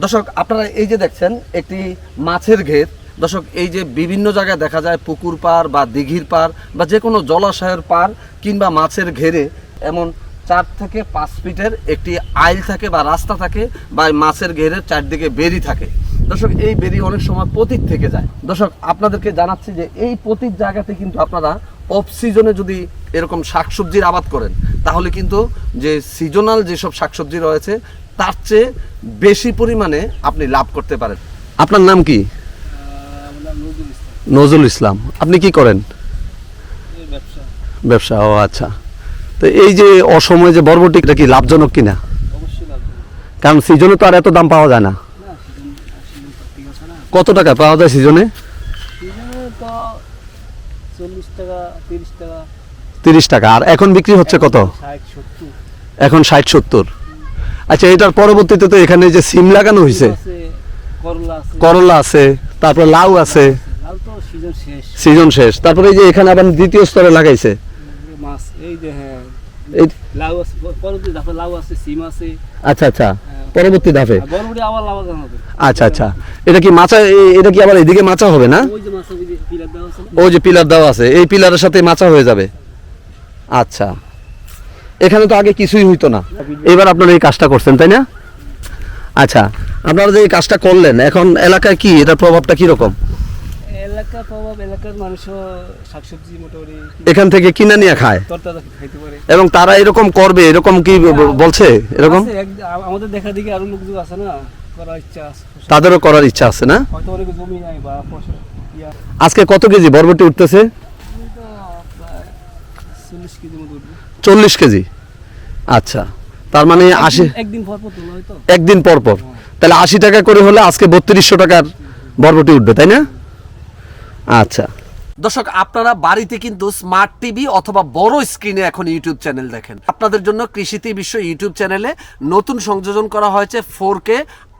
দর্শক, আপনারা এই যে দেখছেন, একটি মাছের ঘের। দর্শক, এই যে বিভিন্ন জায়গায় দেখা যায় পুকুর পার বা দিঘির পার বা যে কোনো জলাশয়ের পার কিংবা মাছের ঘেরে এমন চার থেকে পাঁচ ফিটের একটি আইল থাকে বা রাস্তা থাকে বা মাছের ঘেরের চারদিকে বেরি থাকে। দর্শক, এই বেরি অনেক সময় পতিত থেকে যায়। দর্শক, আপনাদেরকে জানাচ্ছি যে এই পতিত জায়গাতে কিন্তু আপনারা অফ সিজনে যদি এরকম শাকসবজির আবাদ করেন, তাহলে কিন্তু যে সিজনাল যেসব শাকসবজি রয়েছে তার চেয়ে বেশি পরিমাণে আপনি লাভ করতে পারেন। আপনার নাম কি? নজরুল ইসলাম। আপনি কি করেন? ব্যবসা। ও আচ্ছা। তো এই যে অসময়ে যে বরবটি, এটা কি লাভজনক কিনা? কারণ সিজনে তো আর এত দাম পাওয়া যায় না। কত টাকা পাওয়া যায় সিজনে? তিরিশ টাকা। আর এখন বিক্রি হচ্ছে কত? এখন ষাট সত্তর। আচ্ছা এটার পরবর্তীতে তো এখানে যে সিম লাগানো হয়েছে করলা আছে। তারপরে লাউ আছে। সিজন শেষ। তারপরে এই যে এখানে আবার দ্বিতীয় স্তরে লাগাইছে। হ্যাঁ। পরবর্তী আচ্ছা আচ্ছা। পরবর্তী ধাপে। লাগানো হবে। আচ্ছা আচ্ছা। এটা কি মাচা এটা কি আবার এদিকে মাচা হবে না? ওই যে পিলার দেওয়া না? ওই যে পিলার দেওয়া আছে। এই পিলারের সাথে মাচা হয়ে যাবে। আচ্ছা। এখানে তো আগে কিছুই হইতো না। এবার আপনারা এই কাজটা করছেন তাই না? আচ্ছা আপনারা যে এই কাজটা করলেন এখন এলাকায় কি এটার প্রভাবটা কি রকম প্রভাব এলাকার মানুষও শাকসবজি মোটামুটি এখান থেকে কিনে নিয়ে খায়। খাইতে পারে। এবং তারা এরকম করবে এরকম কি বলছে এরকম? আমাদের দেখা দেখি আরও লোকজন আছে না করার ইচ্ছা আছে। তাদেরও করার ইচ্ছা আছে না? হয়তো অনেক জমি নাই বা আজকে কত কেজি বরবটি উঠতেছে? চল্লিশ কেজি। আচ্ছা। তার মানে আশি একদিন- একদিন পর পর তোলা হয়তো একদিন পর পর। তাহলে আশি টাকা করে হলে আজকে বত্রিশশো টাকার বরবটি উঠবে তাই না? আচ্ছা। দর্শক আপনারা বাড়িতে কিন্তু স্মার্ট টিভি অথবা বড় স্ক্রিনে এখন ইউটিউব চ্যানেল দেখেন। আপনাদের জন্য কৃষিতে বিশ্ব ইউটিউব চ্যানেলে নতুন সংযোজন করা হয়েছে ফোর কে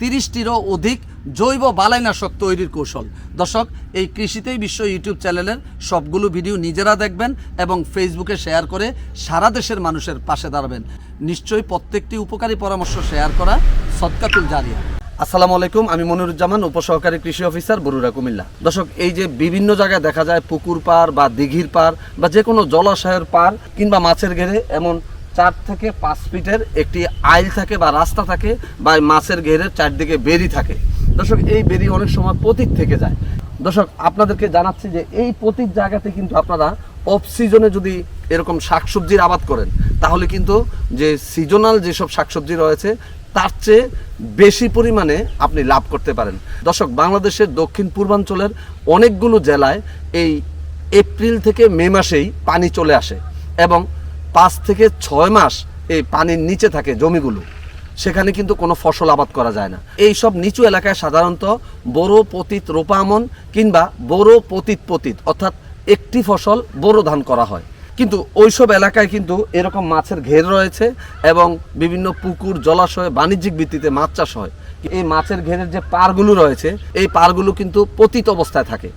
তিরিশটিরও অধিক জৈব বালাইনাশক তৈরির কৌশল। দর্শক, এই কৃষিতেই বিশ্ব ইউটিউব চ্যানেলের সবগুলো ভিডিও নিজেরা দেখবেন এবং ফেসবুকে শেয়ার করে সারা দেশের মানুষের পাশে দাঁড়াবেন। নিশ্চয়ই প্রত্যেকটি উপকারী পরামর্শ শেয়ার করা সৎকাতুল জারিয়া। আসসালামু আলাইকুম, আমি মনিরুজ্জামান, উপসহকারী কৃষি অফিসার বরুড়া, কুমিল্লা। দর্শক, এই যে বিভিন্ন জায়গায় দেখা যায় পুকুর পার বা দিঘির পার বা যে কোনো জলাশয়ের পার কিংবা মাছের ঘেরে এমন চার থেকে পাঁচ ফিটের একটি আইল থাকে বা রাস্তা থাকে বা মাছের ঘেরের চারদিকে বেরি থাকে। দর্শক, এই বেরি অনেক সময় পতিত থেকে যায়। দর্শক, আপনাদেরকে জানাচ্ছি যে এই পতিত জায়গাতে কিন্তু আপনারা অফ সিজনে যদি এরকম শাকসবজির আবাদ করেন, তাহলে কিন্তু যে সিজনাল যেসব শাকসবজি রয়েছে, তার চেয়ে বেশি পরিমাণে আপনি লাভ করতে পারেন। দর্শক, বাংলাদেশের দক্ষিণ পূর্বাঞ্চলের অনেকগুলো জেলায় এই এপ্রিল থেকে মে মাসেই পানি চলে আসে এবং পাঁচ থেকে ছয় মাস এই পানির নিচে থাকে জমিগুলো। সেখানে কিন্তু কোনো ফসল আবাদ করা যায় না। এই সব নিচু এলাকায় সাধারণত বড় পতিত রোপামন কিংবা বড় পতিত পতিত অর্থাৎ একটি ফসল বড় ধান করা হয়। কিন্তু ওইসব এলাকায় কিন্তু এরকম মাছের ঘের রয়েছে এবং বিভিন্ন পুকুর, জলাশয়ে, বাণিজ্যিক ভিত্তিতে মাছ চাষ হয়। এই মাছের ঘেরের যে পারগুলো রয়েছে, এই পারগুলো কিন্তু পতিত অবস্থায় থাকে।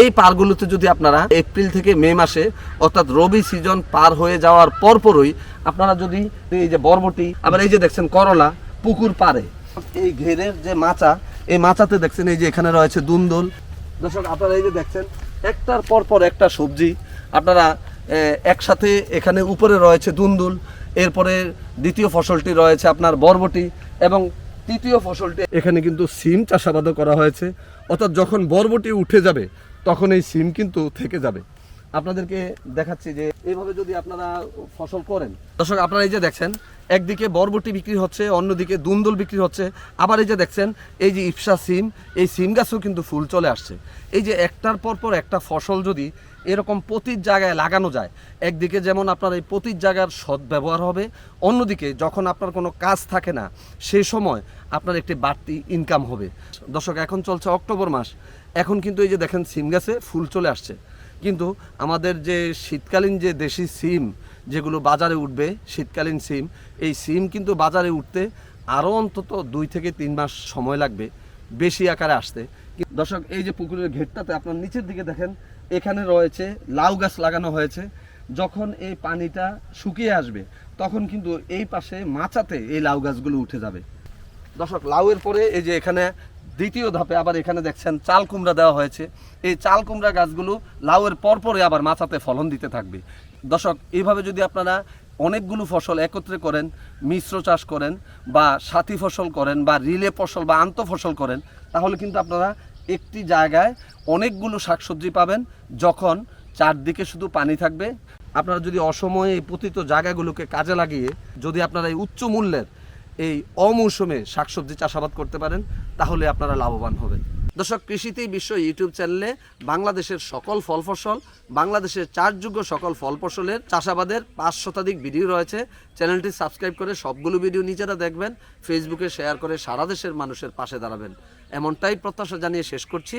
এই পারগুলোতে যদি আপনারা এপ্রিল থেকে মে মাসে, অর্থাৎ রবি সিজন পার হয়ে যাওয়ার পরপরই আপনারা যদি এই যে বরবটি, আবার এই যে দেখছেন করলা, পুকুর পারে এই ঘেরের যে মাচা, এই মাচাতে দেখছেন এই যে এখানে রয়েছে দুন্দল দর্শক, আপনারা এই যে দেখছেন, একটার পর পর একটা সবজি, আপনারা একসাথে এখানে উপরে রয়েছে দুন্দুল এরপরে দ্বিতীয় ফসলটি রয়েছে আপনার বরবটি এবং তৃতীয় ফসলটি, এখানে কিন্তু সিম চাষাবাদও করা হয়েছে। অর্থাৎ যখন বরবটি উঠে যাবে তখন এই সিম কিন্তু থেকে যাবে। আপনাদেরকে দেখাচ্ছি যে এইভাবে যদি আপনারা ফসল করেন, দর্শক, আপনারা এই যে দেখছেন, একদিকে বরবটি বিক্রি হচ্ছে, অন্যদিকে দুন্দল বিক্রি হচ্ছে। আবার এই যে দেখছেন, এই যে ইপসা সিম, এই সিম গাছও কিন্তু ফুল চলে আসছে। এই যে একটার পর পর একটা ফসল যদি এরকম প্রতির জায়গায় লাগানো যায়, একদিকে যেমন আপনার এই প্রতির জায়গার সৎ ব্যবহার হবে, অন্যদিকে যখন আপনার কোনো কাজ থাকে না সেই সময় আপনার একটি বাড়তি ইনকাম হবে। দর্শক, এখন চলছে অক্টোবর মাস। এখন কিন্তু এই যে দেখেন, সিম গাছে, ফুল চলে আসছে। কিন্তু আমাদের যে শীতকালীন যে দেশি সিম যেগুলো বাজারে উঠবে, শীতকালীন সিম, এই সিম কিন্তু বাজারে উঠতে আরও অন্তত দুই থেকে তিন মাস সময় লাগবে বেশি আকারে আসতে। দর্শক, এই যে পুকুরের ঘেরটাতে আপনার নিচের দিকে দেখেন, এখানে রয়েছে লাউ গাছ লাগানো হয়েছে। যখন এই পানিটা শুকিয়ে আসবে, তখন কিন্তু এই পাশে মাচাতে এই লাউ গাছগুলো উঠে যাবে। দর্শক, লাউয়ের পরে এই যে এখানে দ্বিতীয় ধাপে আবার এখানে দেখছেন চাল কুমড়া দেওয়া হয়েছে। এই চাল কুমড়া গাছগুলো লাউয়ের পরপরে আবার মাচাতে ফলন দিতে থাকবে। দর্শক, এইভাবে যদি আপনারা অনেকগুলো ফসল একত্রে করেন, মিশ্র চাষ করেন বা সাথী ফসল করেন বা রিলে ফসল বা আন্ত ফসল করেন, তাহলে কিন্তু আপনারা একটি জায়গায় অনেকগুলো শাকসবজি পাবেন যখন চারদিকে শুধু পানি থাকবে। আপনারা যদি অসময়ে এই পতিত জায়গাগুলোকে কাজে লাগিয়ে যদি আপনারা এই উচ্চ মূল্যের এই অমৌসুমে শাকসবজি চাষাবাদ করতে পারেন, তাহলে আপনারা লাভবান হবেন। দর্শক, কৃষিতেই বিশ্ব ইউটিউব চ্যানেলে বাংলাদেশের সকল ফল ফসল, বাংলাদেশের চারযোগ্য সকল ফল ফসলের চাষাবাদের পাঁচ শতাধিক ভিডিও রয়েছে। চ্যানেলটি সাবস্ক্রাইব করে সবগুলো ভিডিও নিজেরা দেখবেন, ফেসবুকে শেয়ার করে সারা দেশের মানুষের পাশে দাঁড়াবেন। এমনটাই প্রত্যাশা জানিয়ে শেষ করছি।